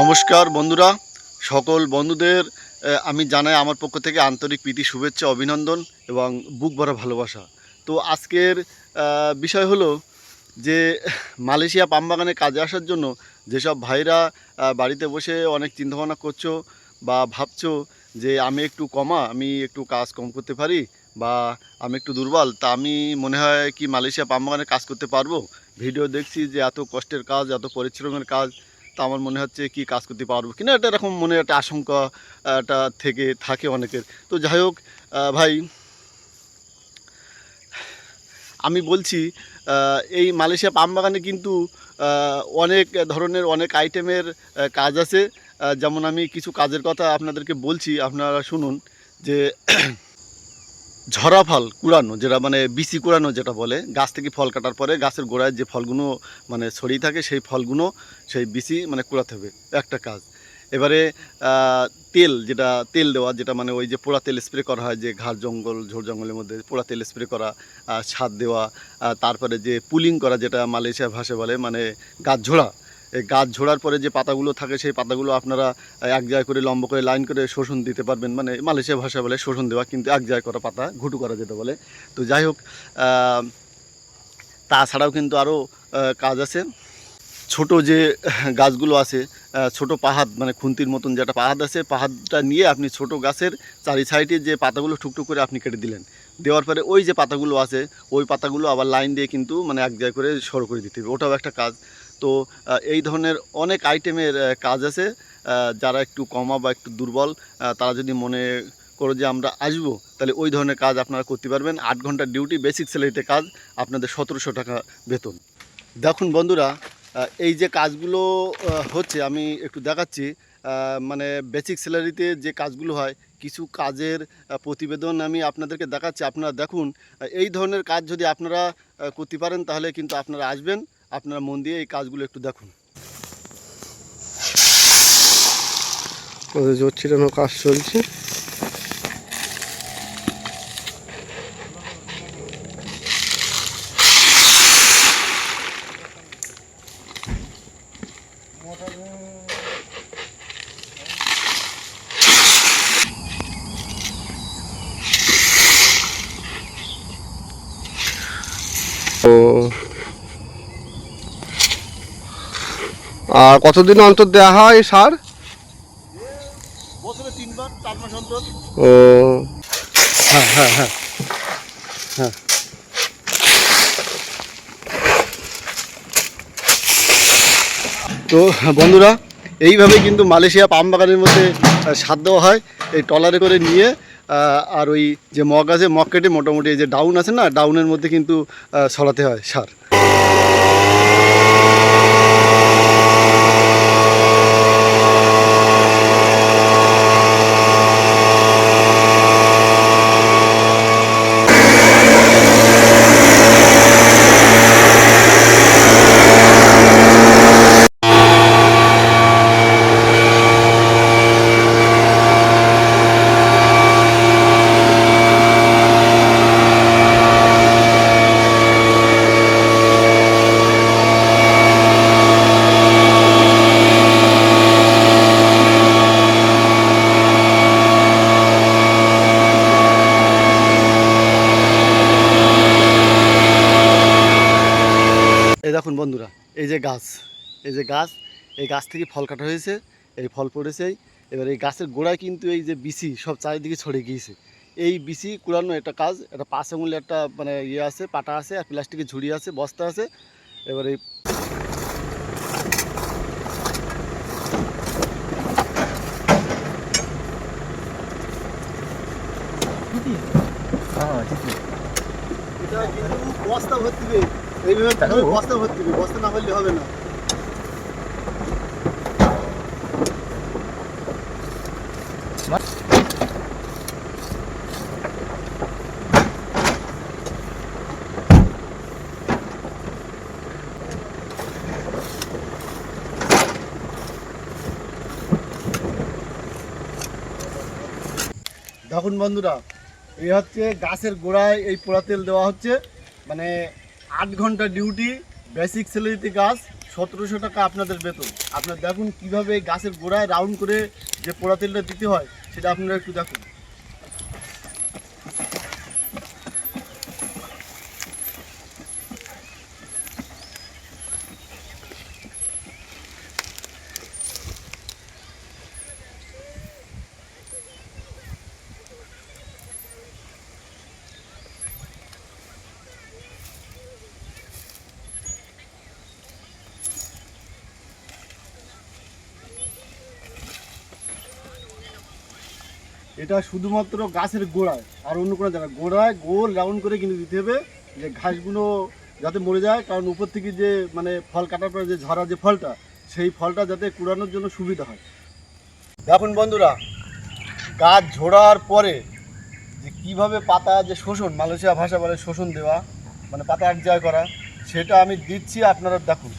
নমস্কার বন্ধুরা, সকল বন্ধুদের আমি জানাই আমার পক্ষ থেকে আন্তরিক প্রীতি, শুভেচ্ছা, অভিনন্দন এবং বুক ভরা ভালোবাসা। তো আজকের বিষয় হলো যে মালয়েশিয়া পামবাগানে কাজে আসার জন্য যেসব ভাইরা বাড়িতে বসে অনেক চিন্তাভাবনা করছ বা ভাবছ যে আমি একটু কমা, আমি একটু কাজ কম করতে পারি বা আমি একটু দুর্বল, তা আমি মনে হয় কি মালয়েশিয়া পামবাগানে কাজ করতে পারব? ভিডিও দেখছি যে এত কষ্টের কাজ, এত পরিশ্রমের কাজ তা আমার মনে হচ্ছে কি কাজ করতে পারব কিনা এটা এরকম মনে একটা আশঙ্কা আহ, একটা থেকে থাকে অনেকের। তো যাই হোক ভাই আমি বলছি এই মালয়েশিয়া পাম বাগানে কিন্তু অনেক ধরনের অনেক আইটেমের কাজ আছে। যেমন আমি কিছু কাজের কথা আপনাদেরকে বলছি আপনারা শুনুন যে ঝরা ফল কুড়ানো, যেটা মানে বিচি কুড়ানো যেটা বলে, গাছ থেকে ফল কাটার পরে গাছের গোড়ায় যে ফলগুলো মানে ছড়িয়ে থাকে, সেই ফলগুলো সেই বিচি মানে কুড়াতে হবে, একটা কাজ। এবারে তেল যেটা, তেল দেওয়া, যেটা মানে ওই যে পোড়া তেল স্প্রে করা হয়, যে ঘাড় জঙ্গল ঝোড় জঙ্গলের মধ্যে পোড়া তেল স্প্রে করা ছাদ দেওয়া তারপরে যে পুলিং করা, যেটা মালয়েশিয়া ভাষা বলে মানে গাছ ঝোড়া গাছ ঝোড়ার পরে যে পাতাগুলো থাকে, সেই পাতাগুলো আপনারা এক জায়গায় করে লম্বা করে লাইন করে শোষণ দিতে পারবেন। মানে মালয়েশিয়া ভাষা বলে শোষণ দেওয়া, কিন্তু এক জায়গায় করা পাতা ঘুটু করা যেটা বলে। তো যাই হোক তাছাড়াও কিন্তু আরও কাজ আছে। ছোট যে গাছগুলো আছে ছোট পাহাড় মানে খুন্তির মতন যেটা পাহাড় আছে, পাহাড়টা নিয়ে আপনি ছোট গাছের চারি সাইডে যে পাতাগুলো টুকটুক করে আপনি কেটে দিলেন, দেওয়ার পরে ওই যে পাতাগুলো আছে, ওই পাতাগুলো আবার লাইন দিয়ে কিন্তু মানে এক জায়গায় করে সরু করে দিতে হবে। ওটাও একটা কাজ। তো এই ধরনের অনেক আইটেমের কাজ আছে যারা একটু কমা বা একটু দুর্বল তারা যদি মনে করো যে আমরা আসব, তাহলে ওই ধরনের কাজ আপনারা করতে পারবেন। আট ঘণ্টা ডিউটি বেসিক স্যালারিতে কাজ আপনাদের সতেরোশো টাকা বেতন। দেখুন বন্ধুরা এই যে কাজগুলো হচ্ছে, আমি একটু দেখাচ্ছি মানে বেসিক স্যালারিতে যে কাজগুলো হয়, কিছু কাজের প্রতিবেদন আমি আপনাদেরকে দেখাচ্ছি। আপনারা দেখুন এই ধরনের কাজ যদি আপনারা করতে পারেন, তাহলে কিন্তু আপনারা আসবেন। আপনারা মন দিয়ে এই কাজগুলো একটু দেখুন। জোর ছিটানো কাজ চলছে। আর কতদিন অন্তর দেওয়া হয় সার? বছরে তিনবার চার মাস অন্তর। ও। হ্যাঁ হ্যাঁ হ্যাঁ। হ্যাঁ। তো বন্ধুরা এইভাবে কিন্তু মালয়েশিয়া পাম বাগানের মধ্যে সার দেওয়া হয় এই ট্রলারে করে নিয়ে আর ওই যে মগ আছে মগ কেটে মোটামুটি এই যে ডাউন আছে না ডাউনের মধ্যে কিন্তু ছড়াতে হয় সার। দেখুন বন্ধুরা এই যে গাছ এই যে গাছ এই গাছ থেকে ফল কাটা হয়েছে এই ফল পড়েছে এবার এই গাছের গোড়ায় কিন্তু এই যে বিচি সব চারিদিকে ছড়িয়ে গিয়েছে। এই বিচি কুড়ানো একটা কাজ একটা পাঁচ আঙুলে একটা মানে ইয়ে আছে পাটা আছে আর প্লাস্টিকের ঝুড়ি আছে বস্তা আছে এবার এই এটা কিন্তু বস্তা ভর্তি বস্তা ভর্তি বস্তা না হবে না দেখুন বন্ধুরা, এই হচ্ছে গাছের গোড়ায় এই পোড়া তেল দেওয়া হচ্ছে। মানে আট ঘণ্টা ডিউটি বেসিক স্যালারিতে গাছ, সতেরোশো টাকা আপনাদের বেতন। আপনার দেখুন কীভাবে গাছের গোড়ায় রাউন্ড করে যে পোড়া তেলটা দিতে হয়, সেটা আপনারা একটু দেখুন। এটা শুধুমাত্র গাছের গোড়ায়, আর অন্য কোনো জায়গায়। গোড়ায় গোল রাউন্ড করে কিন্তু দিতে হবে যে ঘাসগুলো যাতে মরে যায়, কারণ উপর থেকে যে মানে ফল কাটার পরে যে ঝরা যে ফলটা, সেই ফলটা যাতে কুড়ানোর জন্য সুবিধা হয়। দেখুন বন্ধুরা, গাছ ঝোড়ার পরে যে কীভাবে পাতা যে শোষণ, মালয়েশিয়া ভাষা বলে শোষণ দেওয়া মানে পাতা এক জায়গায় করা, সেটা আমি দিচ্ছি আপনারা দেখুন।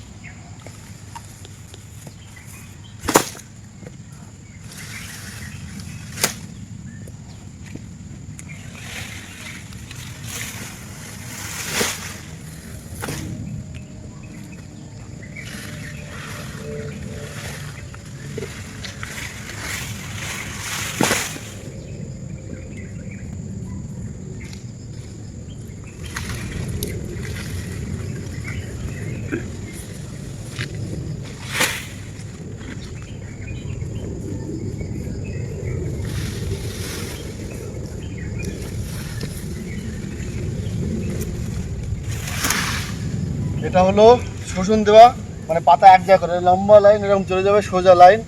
এটা হলো শোষণ দেওয়া মানে পাতা এক জায়গা করে, লম্বা লাইন এরকম চলে যাবে, সোজা লাইন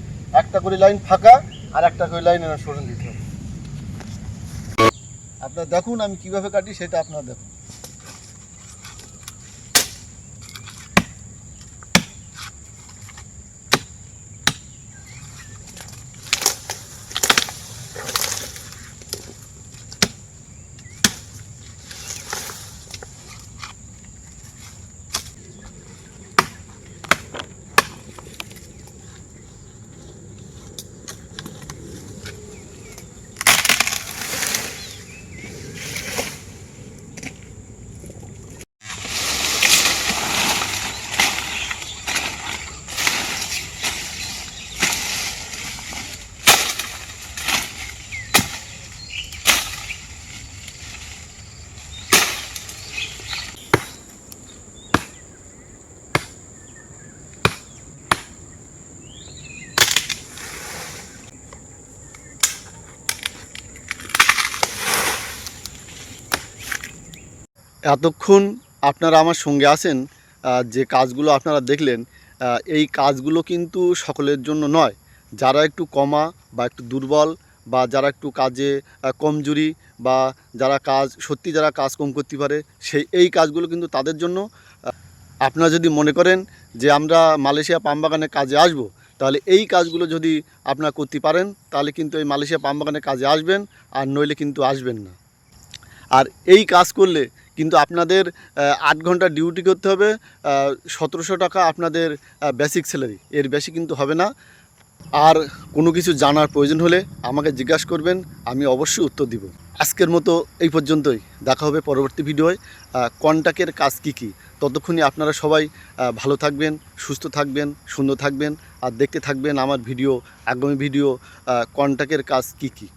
একটা করে লাইন ফাঁকা, আর একটা করে লাইন এরকম শোষণ দিতে হবে। আপনার দেখুন আমি কীভাবে কাটি, সেটা আপনার দেখুন। এতক্ষণ আপনারা আমার সঙ্গে আছেন যে কাজগুলো আপনারা দেখলেন এই কাজগুলো কিন্তু সকলের জন্য নয়। যারা একটু কমা বা একটু দুর্বল বা যারা একটু কাজে কমজুরি বা যারা কাজ, সত্যি যারা কাজ কম করতে পারে, সেই এই কাজগুলো কিন্তু তাদের জন্য আপনারা যদি মনে করেন যে আমরা মালয়েশিয়া পাম বাগানে কাজে আসব, তাহলে এই কাজগুলো যদি আপনারা করতে পারেন, তাহলে কিন্তু এই মালয়েশিয়া পাম বাগানে কাজে আসবেন, আর নইলে কিন্তু আসবেন না। আর এই কাজ করলে কিন্তু আপনাদের আট ঘণ্টা ডিউটি করতে হবে সতেরোশো টাকা আপনাদের বেসিক স্যালারি এর বেশি কিন্তু হবে না। আর কোনো কিছু জানার প্রয়োজন হলে আমাকে জিজ্ঞাসা করবেন, আমি অবশ্যই উত্তর দিব। আজকের মতো এই পর্যন্তই। দেখা হবে পরবর্তী ভিডিওয়। কন্ট্যাক্টের কাজ কী কী? ততক্ষণই আপনারা সবাই ভালো থাকবেন, সুস্থ থাকবেন, সুন্দর থাকবেন, আর দেখতে থাকবেন আমার ভিডিও, আগামী ভিডিও কন্ট্যাক্টের কাজ কী কী?